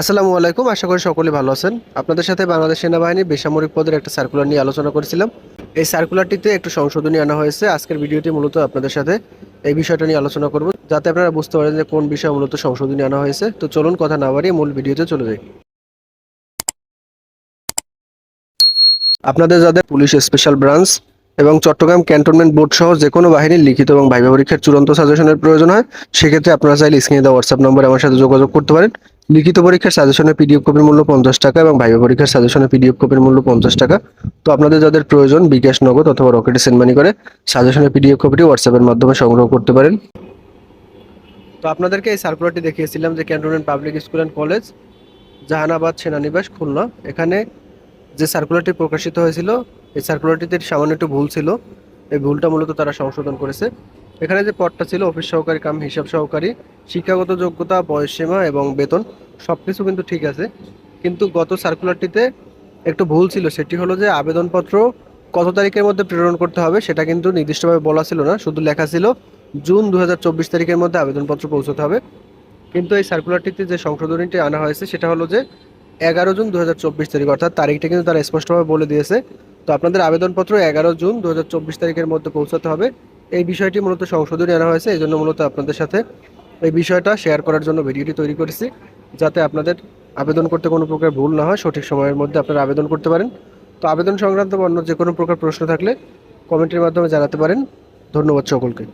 আসসালামু আলাইকুম, আশা করি সকলে ভালো আছেন। আপনাদের সাথে বাংলাদেশ সেনাবাহিনীর বেসামরিক পদের একটা সার্কুলার নিয়ে আলোচনা করেছিলাম। এই সার্কুলারটিতে একটু সংশোধনী আনা হয়েছে। আজকের ভিডিওটি মূলত আপনাদের সাথে এই বিষয়টা নিয়ে আলোচনা করব, যাতে আপনারা বুঝতে পারেন যে কোন বিষয়ে মূলত সংশোধনী আনা হয়েছে। তো চলুন, কথা না বাড়িয়ে মূল ভিডিওতে চলে যাই। আপনাদের যাদের পুলিশ স্পেশাল ব্রাঞ্চ এবং চট্টগ্রাম ক্যান্টনমেন্ট বোর্ড সহ যে কোনো বাহিনীর লিখিত এবং ভাইবা পরীক্ষার চূড়ান্ত সাজেশনের প্রয়োজন হয়, সেক্ষেত্রে আপনারা চাইলে স্ক্রিনে দেওয়া হোয়াটসঅ্যাপ নম্বরে আমার সাথে যোগাযোগ করতে পারেন। লিখিত পরীক্ষার সাজেশনের পিডিএফ কপির মূল্য পঞ্চাশ টাকা এবং ভাইবা পরীক্ষার সাজেশনের পিডিএফ কপির মূল্য পঞ্চাশ টাকা। তো আপনাদের যাদের প্রয়োজন বিকাশ নগদ অথবা রকেটে সেন্ড মানি করে সাজেশনের পিডিএফ কপিটি হোয়াটসঅ্যাপের মাধ্যমে সংগ্রহ করতে পারেন। তো আপনাদেরকে এই সার্কুলারটি দেখিয়েছিলাম যে cantonment public school and college Jahanabad, সেনানিবাস, Khulna. এখানে যে সার্কুলারটি প্রকাশিত হয়েছিল, এই সার্কুলারটিতে সামান্য একটু ভুল ছিল। এই ভুলটা মূলত তারা সংশোধন করেছে। এখানে যে পদটা ছিল, অফিস সহকারী কাম, হিসাব সহকারী, শিক্ষাগত যোগ্যতা, বয়সসীমা এবং বেতন সব কিছু কিন্তু ঠিক আছে। কিন্তু গত সার্কুলারটিতে একটু ভুল ছিল, সেটি হলো যে আবেদনপত্র কত তারিখের মধ্যে প্রেরণ করতে হবে সেটা কিন্তু নির্দিষ্টভাবে বলা ছিল না, শুধু লেখা ছিল জুন দু হাজার চব্বিশ তারিখের মধ্যে আবেদনপত্র পৌঁছতে হবে। কিন্তু এই সার্কুলারটিতে যে সংশোধনীটি আনা হয়েছে, সেটা হলো যে এগারো জুন দু হাজার চব্বিশ তারিখ, অর্থাৎ তারিখটা কিন্তু তারা স্পষ্টভাবে বলে দিয়েছে। তো আপনাদের আবেদনপত্র এগারো জুন দু হাজার চব্বিশ তারিখের মধ্যে পৌঁছাতে হবে। এই বিষয়টি মূলত সংশোধনী আনা হয়েছে, এই জন্য মূলত আপনাদের সাথে এই বিষয়টা শেয়ার করার জন্য ভিডিওটি তৈরি করেছি, যাতে আপনাদের আবেদন করতে কোনো প্রকার ভুল না হয়, সঠিক সময়ের মধ্যে আপনারা আবেদন করতে পারেন। তো আবেদন সংক্রান্ত অন্য যে কোনো প্রকার প্রশ্ন থাকলে কমেন্টের মাধ্যমে জানাতে পারেন। ধন্যবাদ সকলকে।